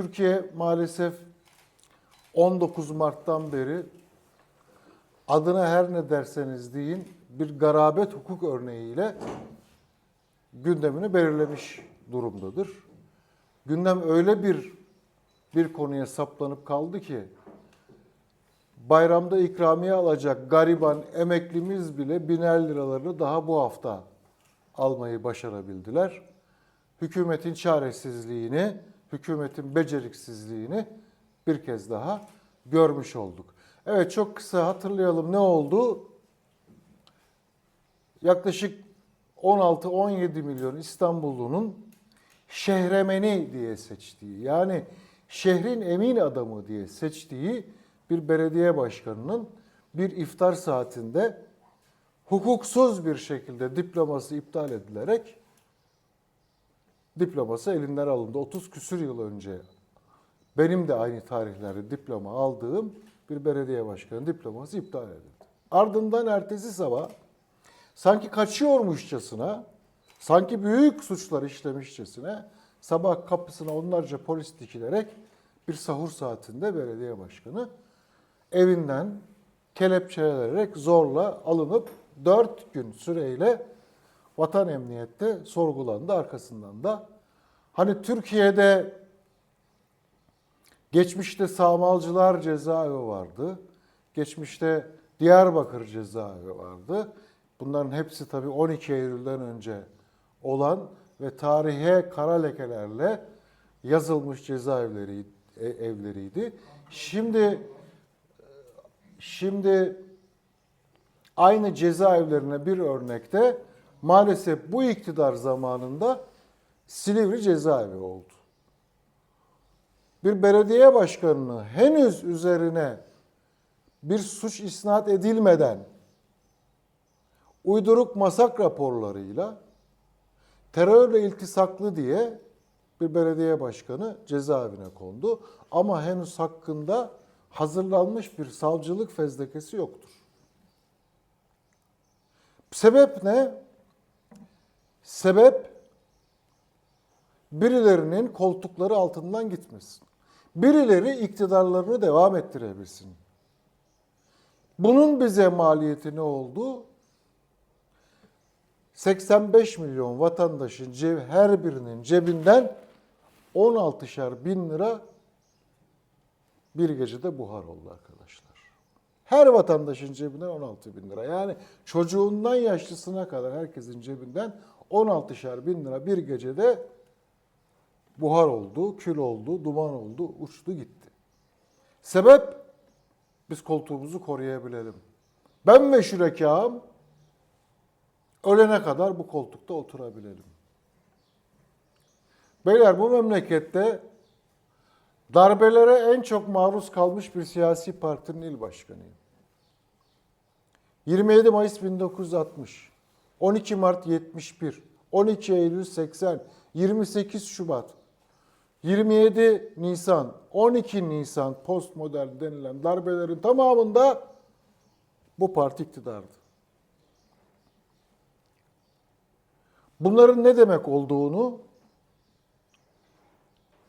Türkiye maalesef 19 Mart'tan beri adına her ne derseniz deyin bir garabet hukuk örneğiyle gündemini belirlemiş durumdadır. Gündem öyle bir bir konuya saplanıp kaldı ki bayramda ikramiye alacak gariban emeklimiz bile biner liralarını daha bu hafta almayı başarabildiler. Hükümetin çaresizliğini, hükümetin beceriksizliğini bir kez daha görmüş olduk. Evet çok kısa hatırlayalım ne oldu? Yaklaşık 16-17 milyon İstanbullunun şehremeni diye seçtiği yani şehrin emin adamı diye seçtiği bir belediye başkanının bir iftar saatinde hukuksuz bir şekilde diploması iptal edilerek diploması elinden alındı. 30 küsür yıl önce benim de aynı tarihlerde diploma aldığım bir belediye başkanı diploması iptal edildi. Ardından ertesi sabah sanki kaçıyormuşçasına, sanki büyük suçlar işlemişçesine sabah kapısına onlarca polis dikilerek bir sahur saatinde belediye başkanı evinden kelepçelenerek zorla alınıp 4 gün süreyle vatan emniyette sorgulandı arkasından da. Hani Türkiye'de geçmişte Sağmalcılar cezaevi vardı. Geçmişte Diyarbakır cezaevi vardı. Bunların hepsi tabii 12 Eylül'den önce olan ve tarihe kara lekelerle yazılmış cezaevleri e, evleriydi. Şimdi şimdi aynı cezaevlerine bir örnekte maalesef bu iktidar zamanında Silivri cezaevi oldu. Bir belediye başkanını henüz üzerine bir suç isnat edilmeden uyduruk masak raporlarıyla terörle iltisaklı diye bir belediye başkanı cezaevine kondu. Ama henüz hakkında hazırlanmış bir savcılık fezlekesi yoktur. Sebep ne? Sebep birilerinin koltukları altından gitmesin. Birileri iktidarlarını devam ettirebilsin. Bunun bize maliyeti ne oldu? 85 milyon vatandaşın ceb, her birinin cebinden 16'şar bin lira bir gecede buhar oldu arkadaşlar. Her vatandaşın cebinden 16 bin lira. Yani çocuğundan yaşlısına kadar herkesin cebinden 16'şar bin lira bir gecede buhar oldu, kül oldu, duman oldu, uçtu gitti. Sebep biz koltuğumuzu koruyabilelim. Ben ve şürekâım ölene kadar bu koltukta oturabilelim. Beyler bu memlekette darbelere en çok maruz kalmış bir siyasi partinin il başkanıyım. 27 Mayıs 1960, 12 Mart 71, 12 Eylül 80, 28 Şubat, 27 Nisan, 12 Nisan postmodern denilen darbelerin tamamında bu parti iktidardı. Bunların ne demek olduğunu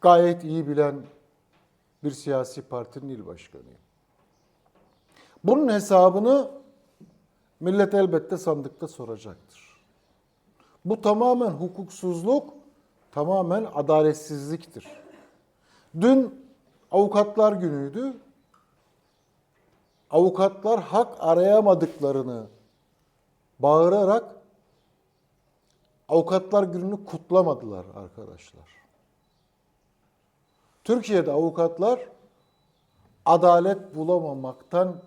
gayet iyi bilen bir siyasi partinin il başkanıyım. Bunun hesabını millet elbette sandıkta soracaktır. Bu tamamen hukuksuzluk, tamamen adaletsizliktir. Dün avukatlar günüydü. Avukatlar hak arayamadıklarını bağırarak avukatlar gününü kutlamadılar arkadaşlar. Türkiye'de avukatlar adalet bulamamaktan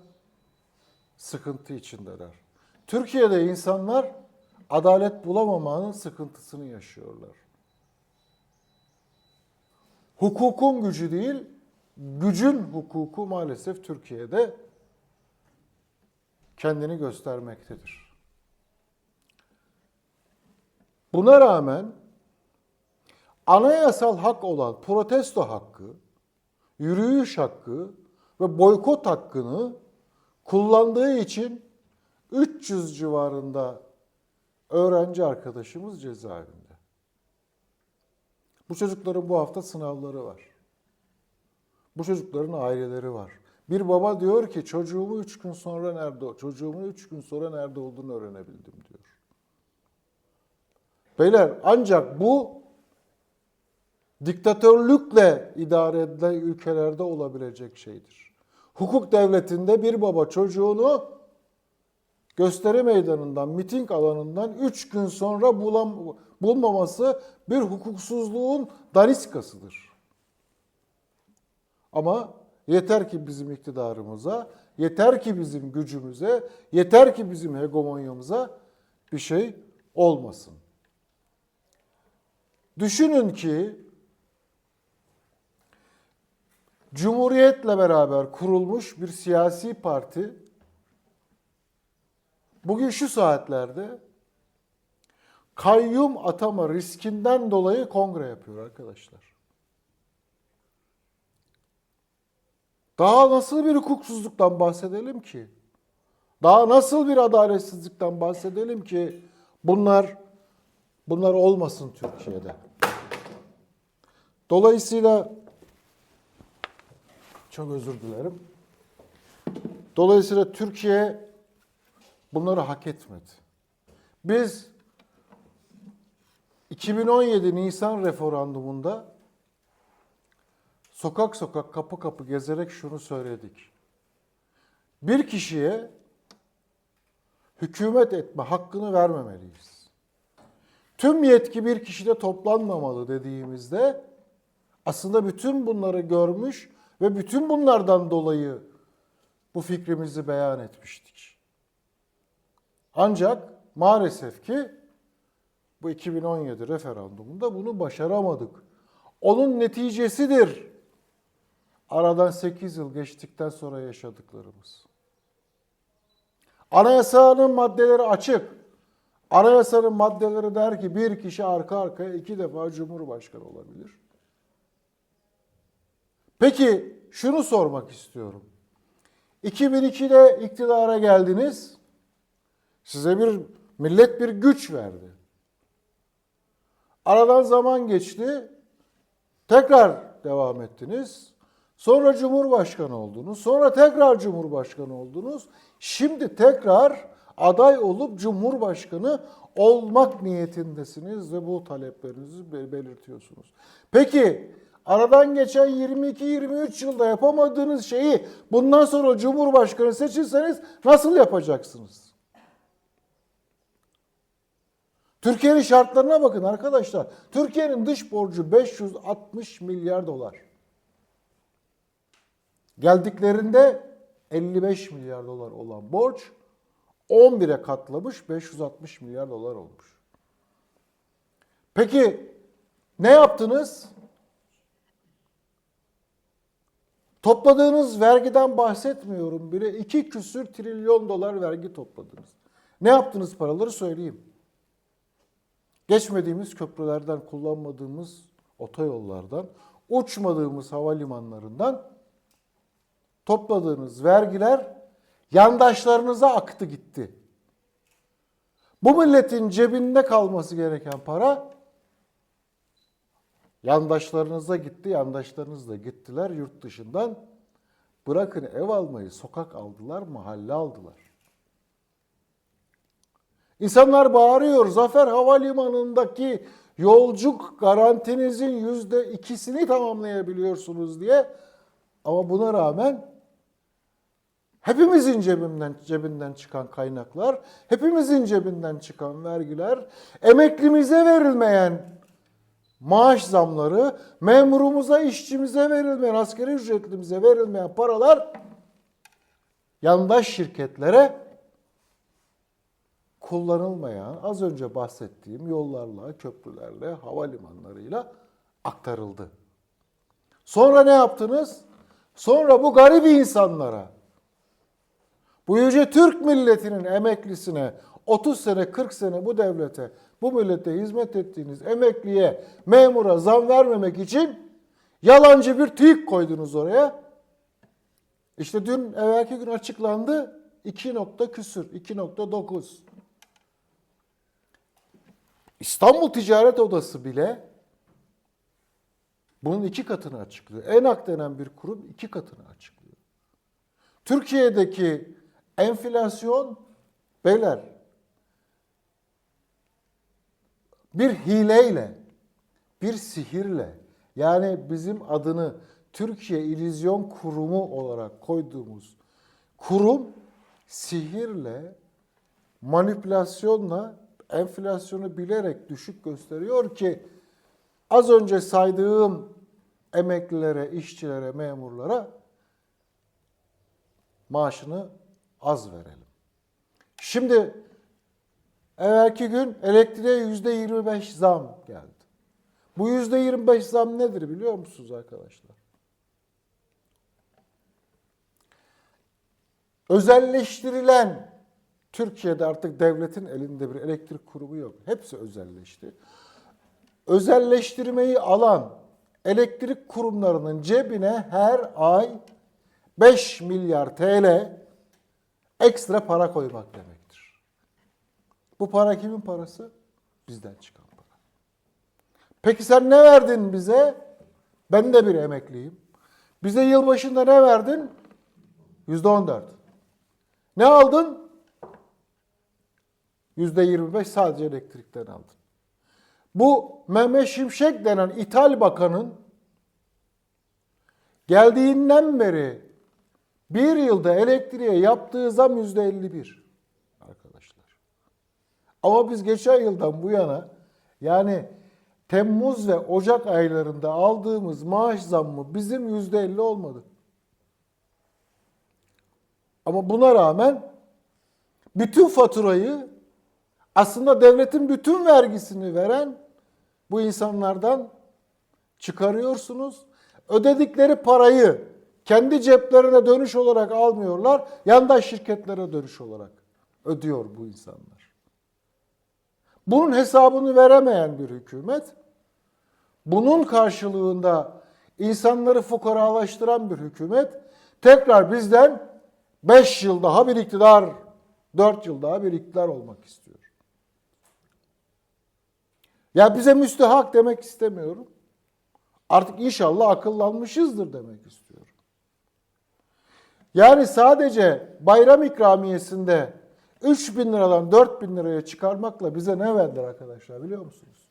sıkıntı içindeler. Türkiye'de insanlar adalet bulamamanın sıkıntısını yaşıyorlar. Hukukun gücü değil, gücün hukuku maalesef Türkiye'de kendini göstermektedir. Buna rağmen anayasal hak olan protesto hakkı, yürüyüş hakkı ve boykot hakkını kullandığı için 300 civarında öğrenci arkadaşımız cezaevinde. Bu çocukların bu hafta sınavları var. Bu çocukların aileleri var. Bir baba diyor ki çocuğumu üç gün sonra nerede, çocuğumun üç gün sonra nerede olduğunu öğrenebildim diyor. Beyler ancak bu diktatörlükle idare edilen ülkelerde olabilecek şeydir. Hukuk devletinde bir baba çocuğunu gösteri meydanından, miting alanından üç gün sonra bulam, bulmaması bir hukuksuzluğun daniskasıdır. Ama yeter ki bizim iktidarımıza, yeter ki bizim gücümüze, yeter ki bizim hegemonyamıza bir şey olmasın. Düşünün ki Cumhuriyetle beraber kurulmuş bir siyasi parti bugün şu saatlerde kayyum atama riskinden dolayı kongre yapıyor arkadaşlar. Daha nasıl bir hukuksuzluktan bahsedelim ki? Daha nasıl bir adaletsizlikten bahsedelim ki bunlar bunlar olmasın Türkiye'de. Dolayısıyla çok özür dilerim. Dolayısıyla Türkiye bunları hak etmedi. Biz 2017 Nisan referandumunda sokak sokak kapı kapı gezerek şunu söyledik. Bir kişiye hükümet etme hakkını vermemeliyiz. Tüm yetki bir kişide toplanmamalı dediğimizde aslında bütün bunları görmüş ve bütün bunlardan dolayı bu fikrimizi beyan etmiştik. Ancak maalesef ki bu 2017 referandumunda bunu başaramadık. Onun neticesidir. Aradan 8 yıl geçtikten sonra yaşadıklarımız. Anayasanın maddeleri açık. Anayasanın maddeleri der ki bir kişi arka arkaya iki defa cumhurbaşkanı olabilir. Peki şunu sormak istiyorum. 2002'de iktidara geldiniz. Size bir millet bir güç verdi. Aradan zaman geçti. Tekrar devam ettiniz. Sonra Cumhurbaşkanı oldunuz. Sonra tekrar Cumhurbaşkanı oldunuz. Şimdi tekrar aday olup Cumhurbaşkanı olmak niyetindesiniz ve bu taleplerinizi belirtiyorsunuz. Peki aradan geçen 22-23 yılda yapamadığınız şeyi bundan sonra Cumhurbaşkanı seçilseniz nasıl yapacaksınız? Türkiye'nin şartlarına bakın arkadaşlar. Türkiye'nin dış borcu 560 milyar dolar. Geldiklerinde 55 milyar dolar olan borç 11'e katlamış 560 milyar dolar olmuş. Peki ne yaptınız? Topladığınız vergiden bahsetmiyorum bile. iki küsür trilyon dolar vergi topladınız. Ne yaptınız paraları söyleyeyim. Geçmediğimiz köprülerden, kullanmadığımız otoyollardan, uçmadığımız havalimanlarından topladığınız vergiler yandaşlarınıza aktı gitti. Bu milletin cebinde kalması gereken para yandaşlarınıza gitti, yandaşlarınız da gittiler yurt dışından. Bırakın ev almayı, sokak aldılar, mahalle aldılar. İnsanlar bağırıyor, Zafer Havalimanı'ndaki yolculuk garantinizin yüzde ikisini tamamlayabiliyorsunuz diye. Ama buna rağmen hepimizin cebinden, cebinden çıkan kaynaklar, hepimizin cebinden çıkan vergiler, emeklimize verilmeyen maaş zamları, memurumuza, işçimize verilmeyen, askeri ücretlimize verilmeyen paralar yandaş şirketlere kullanılmayan az önce bahsettiğim yollarla, köprülerle, havalimanlarıyla aktarıldı. Sonra ne yaptınız? Sonra bu garip insanlara, bu yüce Türk milletinin emeklisine 30 sene 40 sene bu devlete, bu millete hizmet ettiğiniz emekliye, memura zam vermemek için yalancı bir TÜİK koydunuz oraya. İşte dün evvelki gün açıklandı 2 nokta küsür, 2.9. İstanbul Ticaret Odası bile Bunun iki katını açıklıyor. ENAK denen bir kurum iki katını açıklıyor. Türkiye'deki enflasyon beyler bir hileyle, bir sihirle yani bizim adını Türkiye İllüzyon Kurumu olarak koyduğumuz kurum sihirle, manipülasyonla enflasyonu bilerek düşük gösteriyor ki az önce saydığım emeklilere, işçilere, memurlara maaşını az verelim. Şimdi evvelki gün elektriğe yüzde 25 zam geldi. Bu yüzde 25 zam nedir biliyor musunuz arkadaşlar? Özelleştirilen Türkiye'de artık devletin elinde bir elektrik kurumu yok. Hepsi özelleşti. Özelleştirmeyi alan elektrik kurumlarının cebine her ay 5 milyar TL ekstra para koymak demektir. Bu para kimin parası? Bizden çıkan para. Peki sen ne verdin bize? Ben de bir emekliyim. Bize yılbaşında ne verdin? Yüzde on dört. Ne aldın? Yüzde yirmi beş sadece elektrikten aldın. Bu Mehmet Şimşek denen İthal Bakan'ın geldiğinden beri bir yılda elektriğe yaptığı zam yüzde elli bir arkadaşlar. Ama biz geçen yıldan bu yana yani Temmuz ve Ocak aylarında aldığımız maaş zammı bizim yüzde elli olmadı. Ama buna rağmen bütün faturayı aslında devletin bütün vergisini veren bu insanlardan çıkarıyorsunuz. Ödedikleri parayı kendi ceplerine dönüş olarak almıyorlar. Yandaş şirketlere dönüş olarak ödüyor bu insanlar. Bunun hesabını veremeyen bir hükümet, bunun karşılığında insanları fukaralaştıran bir hükümet tekrar bizden 5 yıl daha bir iktidar, 4 yıl daha bir iktidar olmak istiyor. Ya bize müstehak demek istemiyorum. Artık inşallah akıllanmışızdır demek istiyorum. Yani sadece bayram ikramiyesinde 3 bin liradan 4 bin liraya çıkarmakla bize ne verdiler arkadaşlar biliyor musunuz?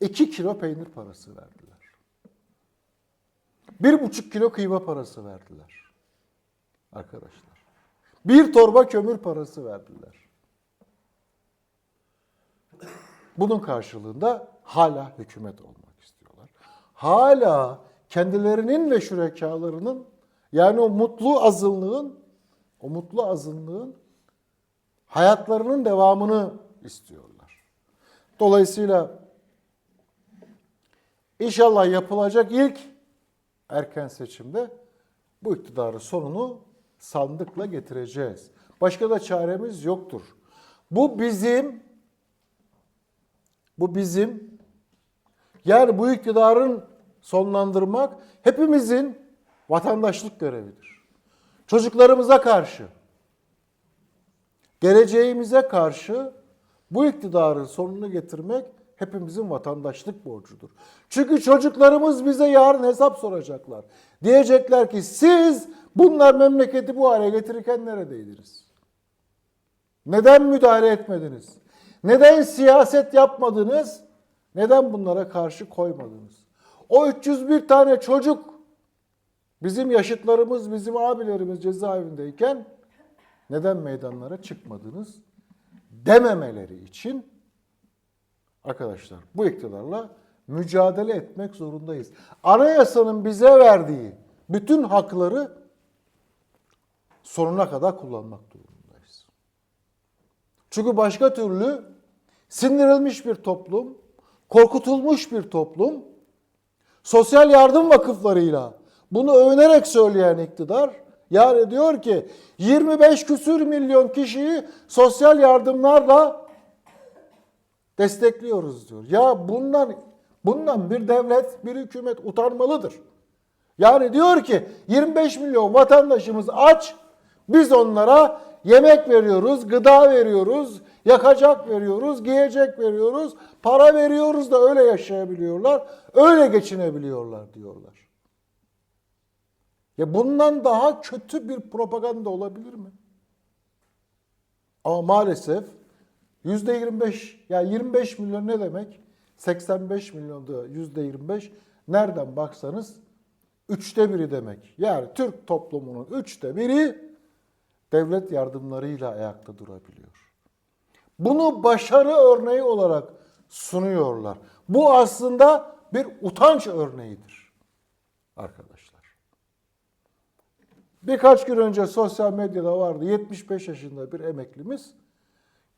2 kilo peynir parası verdiler. 1,5 kilo kıyma parası verdiler. Arkadaşlar. Bir torba kömür parası verdiler. Bunun karşılığında hala hükümet olmak istiyorlar. Hala kendilerinin ve şürekalarının yani o mutlu azınlığın o mutlu azınlığın hayatlarının devamını istiyorlar. Dolayısıyla inşallah yapılacak ilk erken seçimde bu iktidarın sonunu sandıkla getireceğiz. Başka da çaremiz yoktur. Bu bizim bu bizim yani bu iktidarın sonlandırmak hepimizin vatandaşlık görevidir. Çocuklarımıza karşı, geleceğimize karşı bu iktidarın sonunu getirmek hepimizin vatandaşlık borcudur. Çünkü çocuklarımız bize yarın hesap soracaklar. Diyecekler ki siz bunlar memleketi bu hale getirirken neredeydiniz? Neden müdahale etmediniz? Neden siyaset yapmadınız? Neden bunlara karşı koymadınız? O 301 tane çocuk bizim yaşıtlarımız, bizim abilerimiz cezaevindeyken neden meydanlara çıkmadınız? Dememeleri için arkadaşlar bu iktidarla mücadele etmek zorundayız. Anayasanın bize verdiği bütün hakları sonuna kadar kullanmak durumundayız. Çünkü başka türlü sindirilmiş bir toplum, korkutulmuş bir toplum, sosyal yardım vakıflarıyla bunu övünerek söyleyen iktidar, yani diyor ki 25 küsür milyon kişiyi sosyal yardımlarla destekliyoruz diyor. Ya bundan bundan bir devlet, bir hükümet utanmalıdır. Yani diyor ki 25 milyon vatandaşımız aç, biz onlara yemek veriyoruz, gıda veriyoruz, Yakacak veriyoruz, giyecek veriyoruz, para veriyoruz da öyle yaşayabiliyorlar, öyle geçinebiliyorlar diyorlar. Ya bundan daha kötü bir propaganda olabilir mi? Ama maalesef yüzde 25, ya 25 milyon ne demek? 85 milyonda yüzde 25 nereden baksanız üçte biri demek. Yani Türk toplumunun üçte biri devlet yardımlarıyla ayakta durabiliyor. Bunu başarı örneği olarak sunuyorlar. Bu aslında bir utanç örneğidir arkadaşlar. Birkaç gün önce sosyal medyada vardı 75 yaşında bir emeklimiz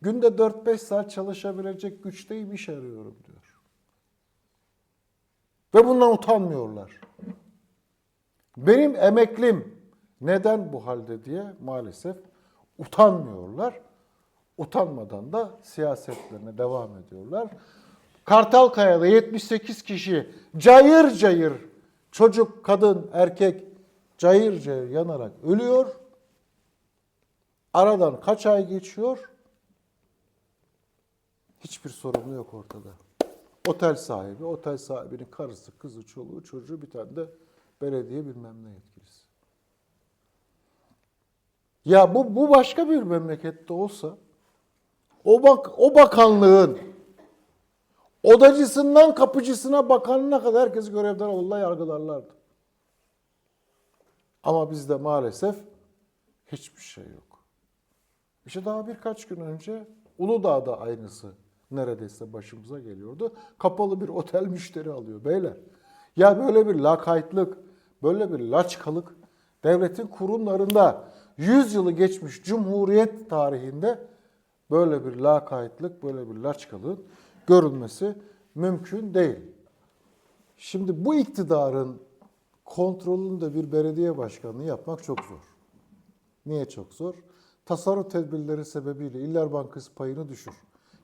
günde 4-5 saat çalışabilecek güçteyim iş arıyorum diyor. Ve bundan utanmıyorlar. Benim emeklim neden bu halde diye maalesef utanmıyorlar. Utanmadan da siyasetlerine devam ediyorlar. Kartalkaya'da 78 kişi cayır cayır çocuk, kadın, erkek cayır cayır yanarak ölüyor. Aradan kaç ay geçiyor? Hiçbir sorumlu yok ortada. Otel sahibi, otel sahibinin karısı, kızı, çoluğu, çocuğu bir tane de belediye bilmem ne yetkilisi. Ya bu, bu başka bir memlekette olsa o bak o bakanlığın odacısından kapıcısına bakanına kadar herkesi görevden alırlar yargılarlardı. Ama bizde maalesef hiçbir şey yok. İşte daha birkaç gün önce Uludağ'da aynısı neredeyse başımıza geliyordu. Kapalı bir otel müşteri alıyor beyler. Ya böyle bir lakaytlık, böyle bir laçkalık devletin kurumlarında 100 yılı geçmiş Cumhuriyet tarihinde böyle bir lakaytlık, böyle bir laçkalığın görülmesi mümkün değil. Şimdi bu iktidarın kontrolünde bir belediye başkanlığı yapmak çok zor. Niye çok zor? Tasarruf tedbirleri sebebiyle İller Bankası payını düşür.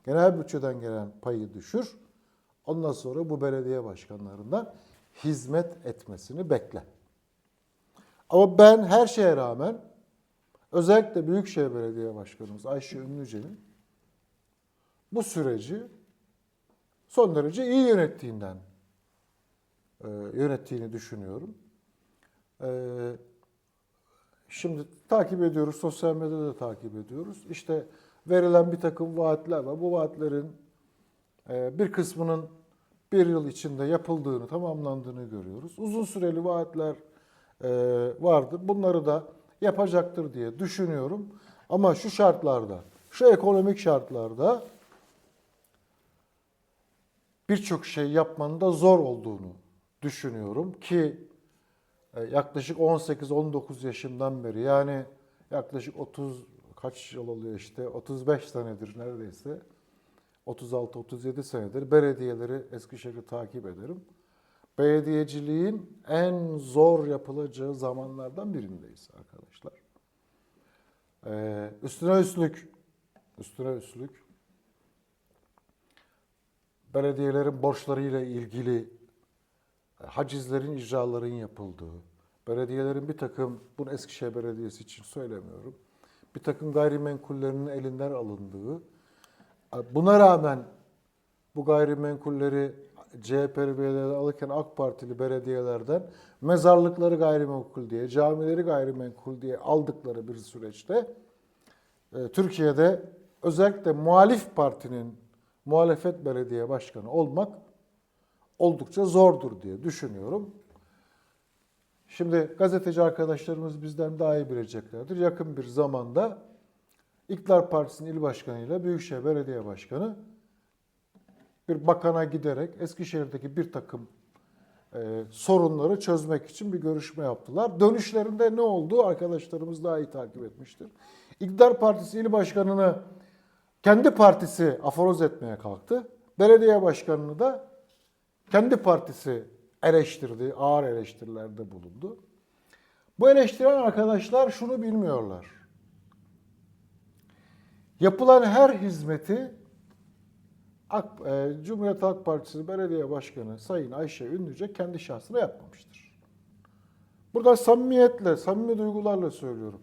Genel bütçeden gelen payı düşür. Ondan sonra bu belediye başkanlarından hizmet etmesini bekle. Ama ben her şeye rağmen özellikle Büyükşehir Belediye Başkanımız Ayşe Ünlüce'nin bu süreci son derece iyi yönettiğinden e, yönettiğini düşünüyorum. E, şimdi takip ediyoruz, sosyal medyada da takip ediyoruz. İşte verilen bir takım vaatler var. Bu vaatlerin e, bir kısmının bir yıl içinde yapıldığını, tamamlandığını görüyoruz. Uzun süreli vaatler e, vardır. Bunları da yapacaktır diye düşünüyorum. Ama şu şartlarda, şu ekonomik şartlarda birçok şey yapmanın da zor olduğunu düşünüyorum ki e, yaklaşık 18-19 yaşımdan beri yani yaklaşık 30 kaç yıl oluyor işte 35 senedir neredeyse 36-37 senedir belediyeleri Eskişehir'i takip ederim. Belediyeciliğin en zor yapılacağı zamanlardan birindeyiz arkadaşlar. Ee, üstüne üstlük, üstüne üstlük belediyelerin borçlarıyla ilgili e, hacizlerin, icraların yapıldığı, belediyelerin bir takım, bunu Eskişehir Belediyesi için söylemiyorum, bir takım gayrimenkullerinin elinden alındığı, buna rağmen bu gayrimenkulleri CHP'li belediyeler alırken AK Partili belediyelerden mezarlıkları gayrimenkul diye, camileri gayrimenkul diye aldıkları bir süreçte e, Türkiye'de özellikle muhalif partinin muhalefet belediye başkanı olmak oldukça zordur diye düşünüyorum. Şimdi gazeteci arkadaşlarımız bizden daha iyi bileceklerdir. Yakın bir zamanda İktidar Partisi'nin il başkanıyla Büyükşehir Belediye Başkanı bir bakana giderek Eskişehir'deki bir takım e, sorunları çözmek için bir görüşme yaptılar. Dönüşlerinde ne oldu arkadaşlarımız daha iyi takip etmiştir. İktidar Partisi il başkanını kendi partisi aforoz etmeye kalktı. Belediye başkanını da kendi partisi eleştirdi, ağır eleştirilerde bulundu. Bu eleştiren arkadaşlar şunu bilmiyorlar. Yapılan her hizmeti AK, e, Cumhuriyet Halk Partisi Belediye Başkanı Sayın Ayşe Ünlüce kendi şahsına yapmamıştır. Burada samimiyetle, samimi duygularla söylüyorum.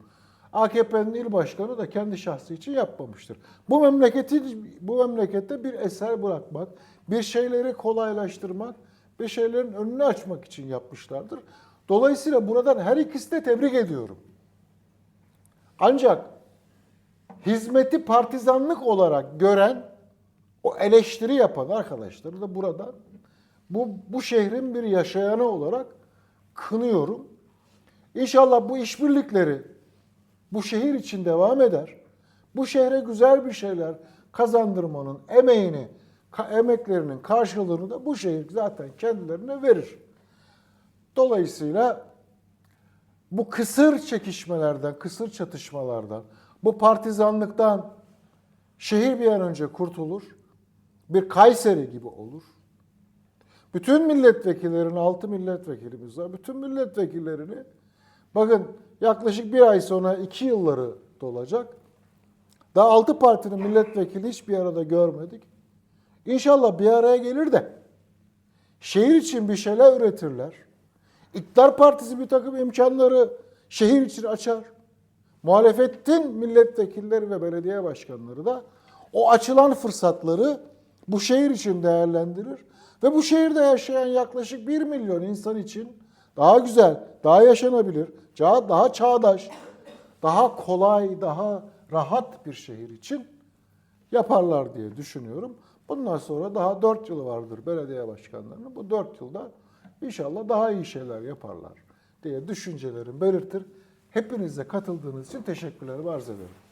AKP'nin il başkanı da kendi şahsı için yapmamıştır. Bu memleketi bu memlekette bir eser bırakmak, bir şeyleri kolaylaştırmak, bir şeylerin önünü açmak için yapmışlardır. Dolayısıyla buradan her ikisi de tebrik ediyorum. Ancak hizmeti partizanlık olarak gören o eleştiri yapan arkadaşları da buradan bu, bu şehrin bir yaşayanı olarak kınıyorum. İnşallah bu işbirlikleri bu şehir için devam eder. Bu şehre güzel bir şeyler kazandırmanın emeğini, emeklerinin karşılığını da bu şehir zaten kendilerine verir. Dolayısıyla bu kısır çekişmelerden, kısır çatışmalardan, bu partizanlıktan şehir bir an önce kurtulur. Bir Kayseri gibi olur. Bütün milletvekillerin, altı milletvekilimiz var. Bütün milletvekillerini bakın yaklaşık bir ay sonra iki yılları dolacak. Daha altı partinin milletvekili hiçbir arada görmedik. İnşallah bir araya gelir de şehir için bir şeyler üretirler. İktidar Partisi bir takım imkanları şehir için açar. Muhalefetin milletvekilleri ve belediye başkanları da o açılan fırsatları bu şehir için değerlendirir. Ve bu şehirde yaşayan yaklaşık 1 milyon insan için daha güzel, daha yaşanabilir, daha, çağdaş, daha kolay, daha rahat bir şehir için yaparlar diye düşünüyorum. Bundan sonra daha 4 yılı vardır belediye başkanlarının. Bu 4 yılda inşallah daha iyi şeyler yaparlar diye düşüncelerimi belirtir. Hepinize katıldığınız için teşekkürlerimi arz ederim.